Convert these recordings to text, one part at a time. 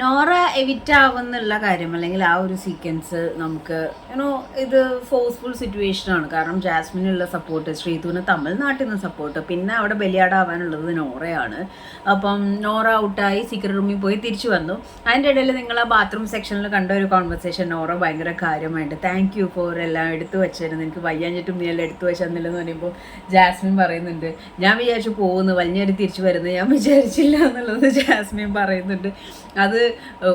നോറ എവിറ്റ് ആവുന്നുള്ള കാര്യം അല്ലെങ്കിൽ ആ ഒരു സീക്വൻസ് നമുക്ക് യുനോ ഇത് ഫോഴ്സ്ഫുൾ സിറ്റുവേഷൻ ആണ്. കാരണം ജാസ്മിനുള്ള സപ്പോർട്ട് ശ്രീതുവിന് തമിഴ്നാട്ടിൽ നിന്ന് സപ്പോർട്ട് പിന്നെ അവിടെ ബലിയാടാവാനുള്ളത് നോറയാണ്. അപ്പം നോറ ഔട്ടായി സീക്രട്ട് റൂമിൽ പോയി തിരിച്ചു വന്നു. അതിന്റെ ഇടയിൽ നിങ്ങൾ ആ ബാത്റൂം സെക്ഷനിൽ കണ്ട ഒരു കോൺവെർസേഷൻ നോറ ഭയങ്കര കാര്യമായിട്ട് താങ്ക് യു ഫോർ എല്ലാം എടുത്തു വെച്ചിരുന്നു. എനിക്ക് വയ്യാഞ്ഞിട്ടും നീ എല്ലാം എടുത്തു വെച്ചെന്നില്ലെന്ന് പറയുമ്പോൾ ജാസ്മിൻ പറയുന്നുണ്ട് ഞാൻ വിചാരിച്ചു പോകുന്നു വലിഞ്ഞേരി തിരിച്ചു വരുന്നു. ഞാൻ വിചാരിച്ചില്ല എന്നുള്ളത് ജാസ്മിൻ പറയുന്നുണ്ട്. അത്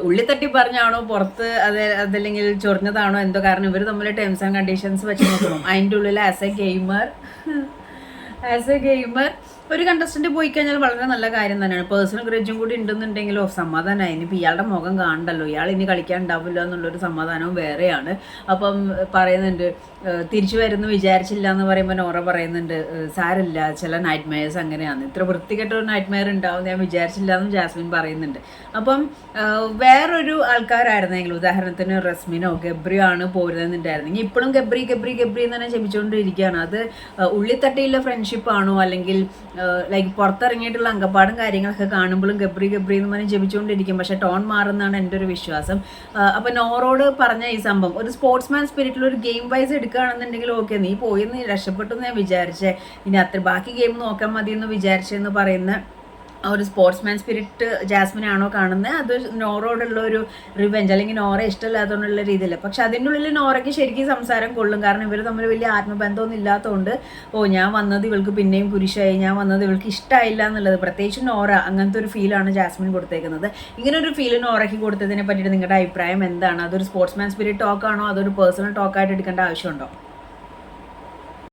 ഉള്ളിത്തട്ടി പറഞ്ഞാണോ പുറത്ത് അത് അതല്ലെങ്കിൽ ചൊറിഞ്ഞതാണോ എന്തോ കാരണം ഇവർ തമ്മിൽ ടേംസ് ആൻഡ് കണ്ടീഷൻസ് വെച്ച് നോക്കണം അതിന്റെ ഉള്ളിൽ as a gamer as a gamer ഒരു കണ്ടസ്റ്റന്റ് പോയി കഴിഞ്ഞാൽ വളരെ നല്ല കാര്യം തന്നെയാണ്. പേഴ്സണൽ ഗ്രേജും കൂടി ഉണ്ടെന്നുണ്ടെങ്കിലോ സമാധാനമായി ഇനിയിപ്പോൾ ഇയാളുടെ മുഖം കാണണ്ടല്ലോ. ഇയാൾ ഇനി കളിക്കാൻ ഉണ്ടാവില്ല എന്നുള്ളൊരു സമാധാനവും വേറെയാണ്. അപ്പം പറയുന്നുണ്ട് തിരിച്ചു വരുന്ന വിചാരിച്ചില്ല എന്ന് പറയുമ്പോൾ നോറ പറയുന്നുണ്ട് സാരല്ല ചില നൈറ്റ് മെയർസ് അങ്ങനെയാണ്. ഇത്ര വൃത്തികെട്ട ഒരു നൈറ്റ് മെയർ ഉണ്ടാവും ഞാൻ വിചാരിച്ചില്ല എന്നും ജാസ്മിൻ പറയുന്നുണ്ട്. അപ്പം വേറൊരു ആൾക്കാരായിരുന്നെങ്കിൽ ഉദാഹരണത്തിന് റസ്മിനോ ഗബ്രിയോ ആണ് പോരുന്നുണ്ടായിരുന്നെങ്കിൽ ഇപ്പോഴും ഗബ്രി ഗബ്രി ഗബ്രി എന്ന് തന്നെ ക്ഷമിച്ചുകൊണ്ടിരിക്കുകയാണ് അത് ഉള്ളിത്തട്ടിയുള്ള ഫ്രണ്ട്ഷിപ്പ് ആണോ? അല്ലെങ്കിൽ ലൈക്ക് പുറത്തിറങ്ങിയിട്ടുള്ള അങ്കപ്പാടും കാര്യങ്ങളൊക്കെ കാണുമ്പോഴും ഗബ്രി ഗബ്രി എന്ന് പറഞ്ഞ് ജപിച്ചുകൊണ്ടിരിക്കും. പക്ഷെ ടോൺ മാറുന്നതാണ് എന്റെ ഒരു വിശ്വാസം. അപ്പൊ നോറോട് പറഞ്ഞ ഈ സംഭവം ഒരു സ്പോർട്സ്മാൻ സ്പിരിറ്റിൽ ഒരു ഗെയിം വൈസ് എടുക്കുകയാണെന്നുണ്ടെങ്കിൽ ഓക്കെ നീ പോയി നീ രക്ഷപ്പെട്ടു എന്ന് ഞാൻ വിചാരിച്ചേ. ഇനി അത്ര ബാക്കി ഗെയിം നോക്കാൻ മതി എന്ന് വിചാരിച്ചെന്ന് പറയുന്ന ഒരു സ്പോർട്സ്മാൻ സ്പിരിറ്റ് ജാസ്മിനാണോ കാണുന്നത്? അത് നോറോടുള്ള ഒരു റിവെഞ്ച് അല്ലെങ്കിൽ നോറ ഇഷ്ടമില്ലാത്തതുകൊണ്ടുള്ള രീതിയിൽ പക്ഷെ അതിന്റെ ഉള്ളിൽ നോറയ്ക്ക് ശരിക്കും സംസാരം കൊള്ളും. കാരണം ഇവർ തമ്മിൽ വലിയ ആത്മബന്ധമൊന്നും ഇല്ലാത്തതുകൊണ്ട് ഓ ഞാൻ വന്നത് ഇവൾക്ക് പിന്നെയും കുരിശായി ഞാൻ വന്നത് ഇവൾക്ക് ഇഷ്ടമായില്ല എന്നുള്ളത്. പ്രത്യേകിച്ച് നോറ അങ്ങനത്തെ ഒരു ഫീലാണ് ജാസ്മിൻ കൊടുത്തേക്കുന്നത്. ഇങ്ങനെ ഒരു ഫീൽ നോറയ്ക്ക് കൊടുത്തതിനെ പറ്റിയിട്ട് നിങ്ങളുടെ അഭിപ്രായം എന്താണ്? അതൊരു സ്പോർട്സ്മാൻ സ്പിരിറ്റ് ടോക്കാണോ അതൊരു പേഴ്സണൽ ടോക്കായിട്ട് എടുക്കേണ്ട ആവശ്യമുണ്ടോ?